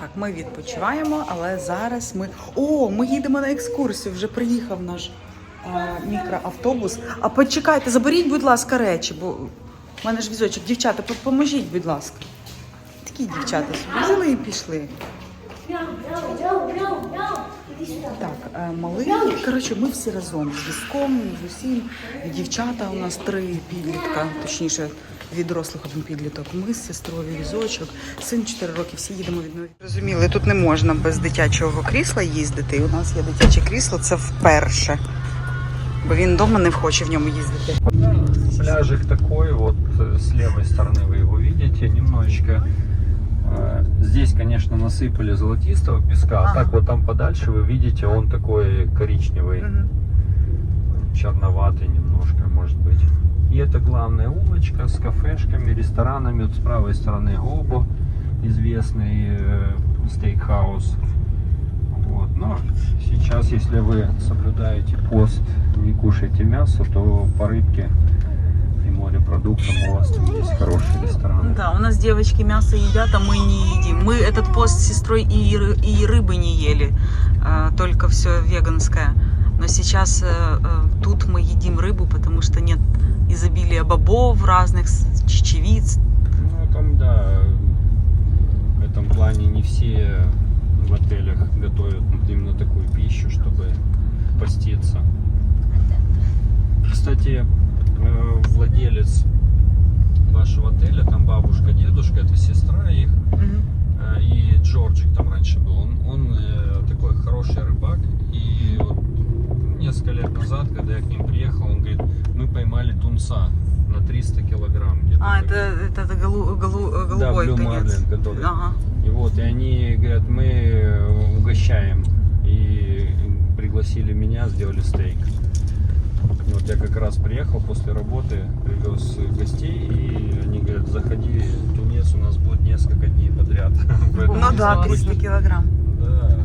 Так, ми відпочиваємо, але зараз ми. О, ми їдемо на екскурсію. Вже приїхав наш е, мікроавтобус. А почекайте, заберіть, будь ласка, речі, бо в мене ж візочок. Дівчата, по- поможіть, будь ласка. Такі дівчата собі взяли і пішли. Так, е, малий. Коротше, ми всі разом з візком, з усім. Дівчата у нас три підлітка, точніше, від дорослих один підліток. Ми з сестрою візочок, син 4 роки, всі їдемо від нових. Розуміли, тут не можна без дитячого крісла їздити. І у нас є дитяче крісло, це вперше. Бо він вдома не хоче в ньому їздити. Пляжик такой, вот э, с левой стороны вы его видите, немножечко. э, Здесь, конечно, насыпали золотистого песка, а Ага. так вот там подальше вы видите, он такой коричневый, Мгм. черноватый немножко, может быть. И это главная улочка с кафешками, ресторанами. Вот с правой стороны Гобо, известный э, стейкхаус. Вот. Но сейчас, если вы соблюдаете пост, не кушаете мясо, то по рыбке и морепродуктам у вас там есть хорошие рестораны. Да, у нас девочки мясо едят, а мы не едим. Мы этот пост с сестрой и, и рыбы не ели, а, только все веганское. Но сейчас э, э, тут мы едим рыбу, потому что нет изобилия бобов разных, чечевиц. Ну, там, да, в этом плане не все в отелях готовят вот именно такую пищу, чтобы поститься. Кстати, э, владелец вашего отеля, там бабушка, дедушка, это сестра их, э, и Джорджик там раньше был. Он, он э, такой хороший рыбак, и вот несколько лет назад, когда я к ним приехал, он говорит, мы поймали тунца на 300 килограмм. А, Так это, это, голу- голу- да, голубой Blue тунец. Marlin, который. Ага. И вот, и они говорят, мы э, угощаем. И пригласили меня, сделали стейк. И Вот я как раз приехал после работы, привез гостей, и они говорят, заходи, тунец у нас будет несколько дней подряд. Ну да, если 300 будете- килограмм. Да.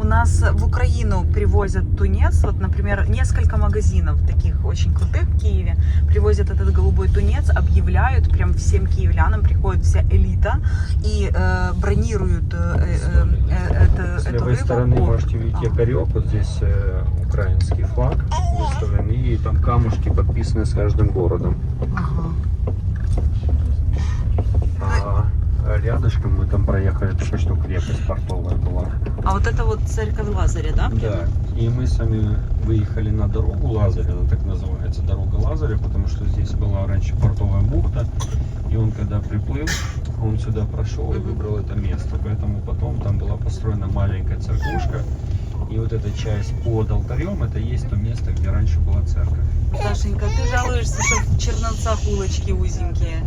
У нас в Украину привозят тунец, вот, например, несколько магазинов таких очень крутых в Киеве привозят этот голубой тунец, объявляют прям всем киевлянам, приходит вся элита и э, бронируют э, э, э, это, С эту левой рыбу. стороны О, можете видеть а. якорек, вот здесь э, украинский флаг выставлен, и там камушки подписаны с каждым городом. Ага. А рядышком мы там проехали только что крепость портовая была. А вот это вот церковь Лазаря, да? Да. И мы сами выехали на дорогу Лазаря, она так называется, дорога Лазаря, потому что здесь была раньше портовая бухта, и он когда приплыл, он сюда прошел и выбрал это место. Поэтому потом там была построена маленькая церквушка, и вот эта часть под алтарем, это есть то место, где раньше была церковь. Сашенька, ты жалуешься, что в Черновцах улочки узенькие.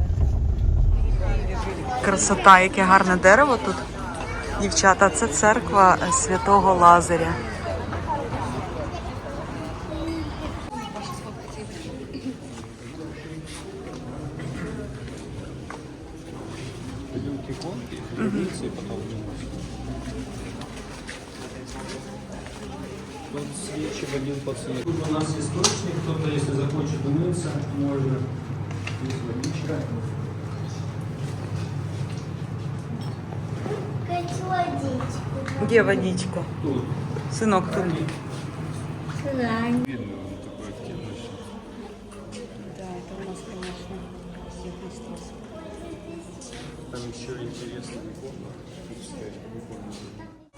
Красота, яке гарне дерево тут. Дівчата, це церква святого Лазаря. Тут у нас источник, кто-то, если захочет умыться, можно. Здесь водичка. Водичку. Де водичка? Тут. Синок, тут. Срань. Видно, он такой активный. Да, это у нас, конечно, Христос. Там еще интересная икона.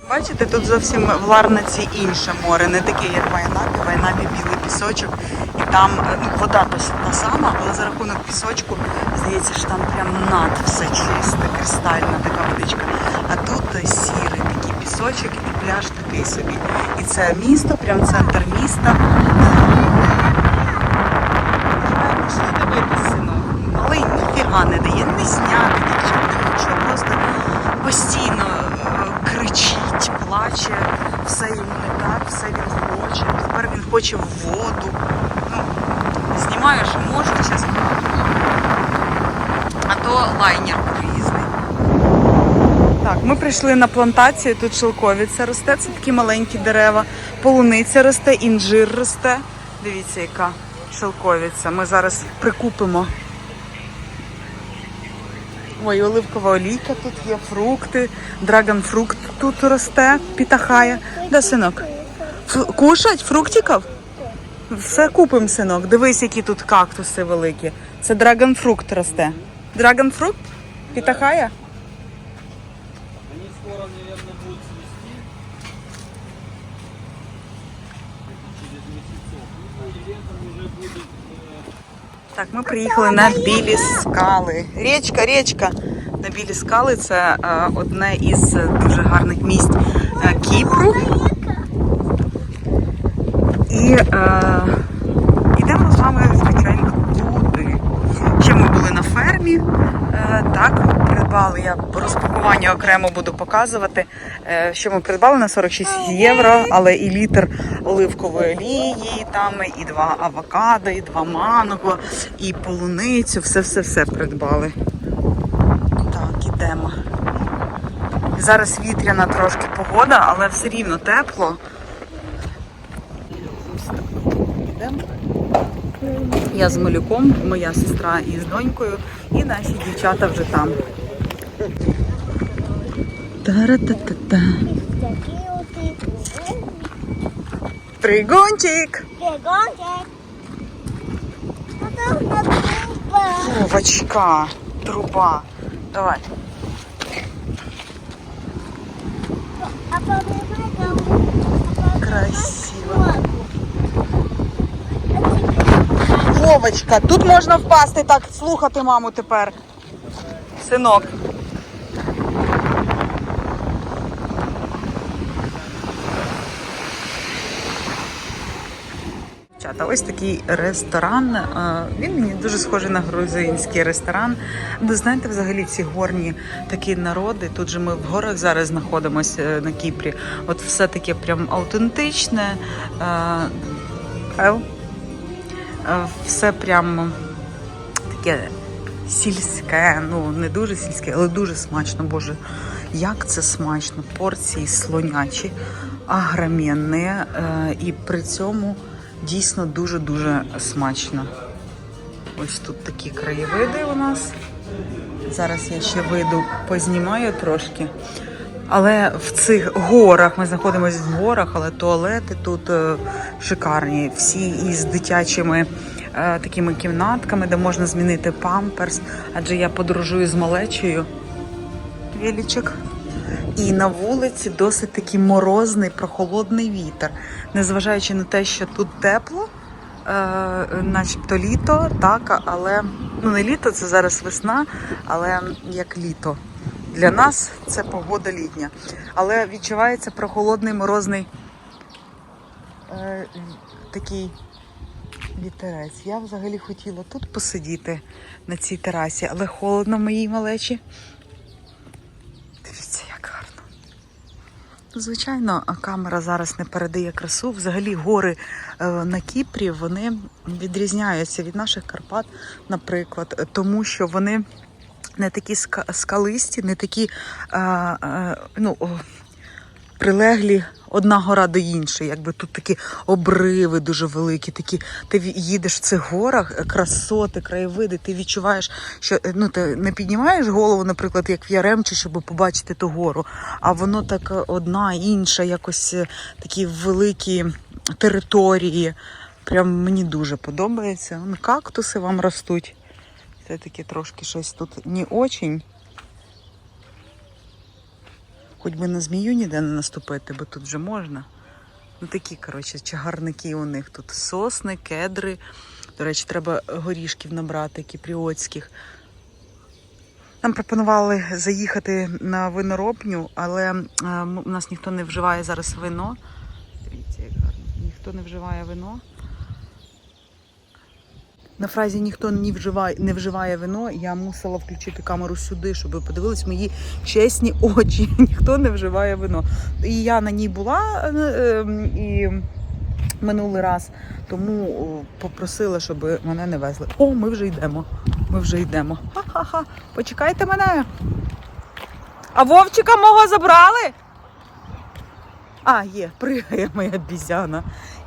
Бачите, тут зовсім в Ларнаці інше море, не таке, як в Вайнабі. В Вайнабі білий пісочок, і там е, ну, вода то та сама, але за рахунок пісочку здається, що там прям над все чисте, кристальна така водичка. А е, сірий такий пісочок і пляж такий собі. І це місто, прям центр міста. Але ніфіга не дає, не зняти дівчата, нічого, просто постійно е, кричить, плаче, все йому не так, все він хоче. Тепер він хоче в воду. Ну, знімаю, можу, чесно. А то лайнер. Так, ми прийшли на плантацію, тут шелковиця росте, це такі маленькі дерева. Полуниця росте, інжир росте. Дивіться, яка шелковиця. Ми зараз прикупимо. Ой, оливкова олійка тут є, фрукти, драгонфрукт тут росте, пітахає. Да, синок? Кушать фруктиків? Все купимо, синок. Дивись, які тут кактуси великі. Це драгонфрукт росте. Драгонфрукт? Пітахає? Так, ми приїхали на білі скали. Річка, річка. На білі скали це е, одне із дуже гарних місць е, Кіпру. І е, йдемо з вами, звичайно, туди. Ще ми були на фермі. Е, так, придбали. Я розпакування окремо буду показувати. Е, що ми придбали на 46 євро, але і літр оливкової олії, там і два авокадо, і два манго, і полуницю. Все-все-все придбали. Так, ідемо. Зараз вітряна трошки погода, але все рівно тепло. Я з малюком, моя сестра із донькою, і наші дівчата вже там. Та-ра-та-та-та. Пригончик! Пригончик. На труба. Давай. Красиво. Вовочка, тут можна впасти так, слухати маму тепер. Синок. Дівчата, ось такий ресторан. е, Він мені дуже схожий на грузинський ресторан. Ви знаєте, взагалі ці горні такі народи. Тут же ми в горах зараз знаходимося е, на Кіпрі. От все таке прям аутентичне. е, Все прям таке сільське, ну не дуже сільське, але дуже смачно. Боже, як це смачно! Порції слонячі, агромінні, е, і при цьому дійсно дуже-дуже смачно. Ось тут такі краєвиди у нас. Зараз я ще вийду, познімаю трошки. Але в цих горах ми знаходимося в горах, але туалети тут е, шикарні. Всі із дитячими е, такими кімнатками, де можна змінити памперс. Адже я подорожую з малечею. Вілічок. І на вулиці досить такий морозний, прохолодний вітер. Незважаючи на те, що тут тепло, е, начебто літо, так, але ну не літо, це зараз весна, але як літо. Для нас це погода літня. Але відчувається прохолодний морозний е, такий вітерець. Я взагалі хотіла тут посидіти на цій терасі, але холодно в моїй малечі. Дивіться, як гарно. Ну, Звичайно, камера зараз не передає красу. Взагалі гори е, на Кіпрі вони відрізняються від наших Карпат, наприклад, тому що вони не такі ска- скалисті, не такі е, е, ну, прилеглі одна гора до іншої. Якби тут такі обриви дуже великі, такі ти їдеш в цих горах, е, красоти, краєвиди, ти відчуваєш, що е, ну, ти не піднімаєш голову, наприклад, як в Яремчі, щоб побачити ту гору, а воно так е, одна, інша, якось такі великі території. Прям мені дуже подобається. Кактуси вам ростуть. Це таке трошки щось тут не очень. Хоч би на змію ніде не наступити, бо тут вже можна. Ну такі, коротше, чагарники у них тут. Сосни, кедри. До речі, треба горішків набрати, кіпріотських. Нам пропонували заїхати на виноробню, але е, у нас ніхто не вживає зараз вино. Дивіться, як гарно. Ніхто не вживає вино. На фразі ніхто не вживає, не вживає вино, я мусила включити камеру сюди, щоб ви подивились мої чесні очі. Ніхто не вживає вино. І я на ній була е, е, і минулий раз, тому попросила, щоб мене не везли. О, ми вже йдемо. Ми вже йдемо. Ха-ха-ха. Почекайте мене. А Вовчика мого забрали? А, є, пригає моя бізяна.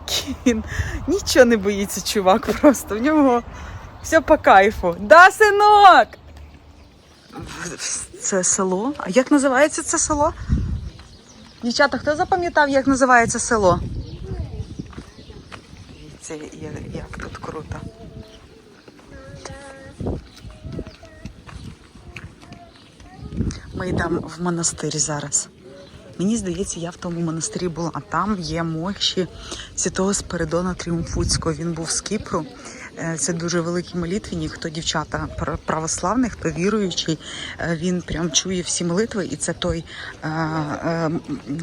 Кін. Нічого не боїться, чувак, просто в нього все по кайфу. Да, синок? це село. А як називається це село? Дівчата, хто запам'ятав, як називається село? Як, як тут круто. Ми йдемо в монастир зараз. Мені здається, я в тому монастирі була, а там є мощі святого Спиридона Тріумфуцького. Він був з Кіпру. Е, Це дуже великий молитвенник. Хто дівчата пр- православний, хто віруючий, е, він прям чує всі молитви, і це той е, е,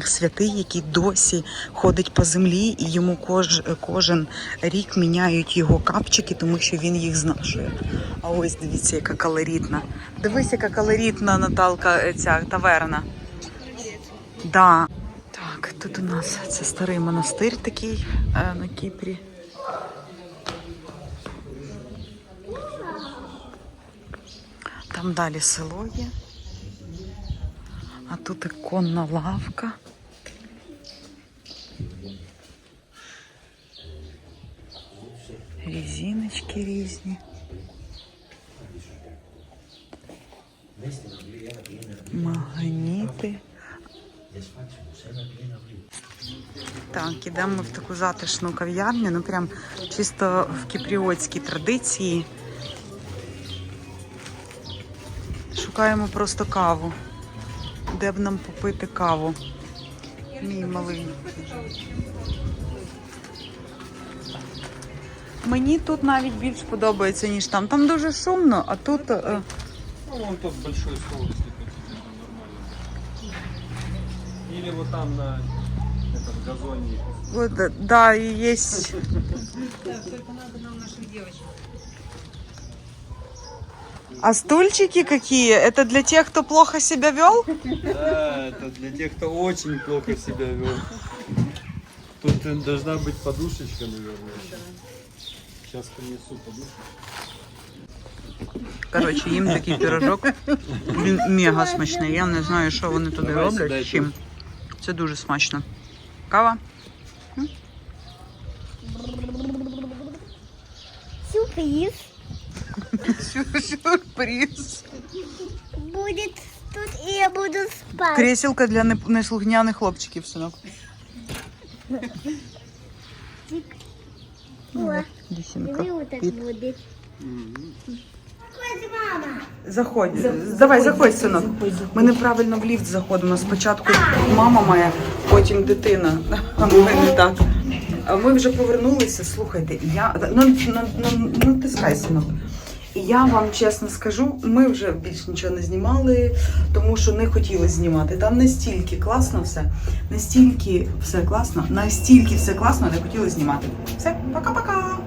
святий, який досі ходить по землі, і йому кож, кожен рік міняють його капчики, тому що він їх знашує. А ось дивіться, яка калорітна. Дивись, яка калорітна Наталка е, ця таверна. Да. Так, тут у нас це старий монастир такий е, на Кіпрі. Там далі село є. А тут іконна лавка. Різіночки різні. Так, ідемо в таку затишну кав'ярню, ну прям чисто в кіпріотській традиції. Шукаємо просто каву. Де б нам попити каву? Мій малий. Мені тут навіть більш подобається, ніж там. Там дуже шумно, а тут. е, Ну, вон тот большой стол, там нормально. Или вот на газоне. Вот, э, да, и есть. А стульчики какие? Это для тех, кто плохо себя вел? Да, это для тех, кто очень плохо себя вел. Тут э, должна быть подушечка, наверное. Сейчас принесу подушечку. Коротше, їм такий пірожок. Він мега смачний. Я не знаю, що вони туди Давай роблять. сідай з Чим. Це дуже смачно. Кава? Сюрприз. Сюрприз. Будет тут, и я буду спать. Кресілка для не- неслухняних хлопчиків, синок. О, Дісінка. вот так будет. Заходь, давай, заходь, синок. Ми неправильно в ліфт заходимо. Спочатку мама моя, потім дитина. А ми не так. Ми вже повернулися. Слухайте, я ну, ну, ну, ну тискай, синок. Я вам чесно скажу, ми вже більш нічого не знімали, тому що не хотіли знімати. Там настільки класно все, настільки все класно, настільки все класно, не хотіли знімати. Все, пока-пока.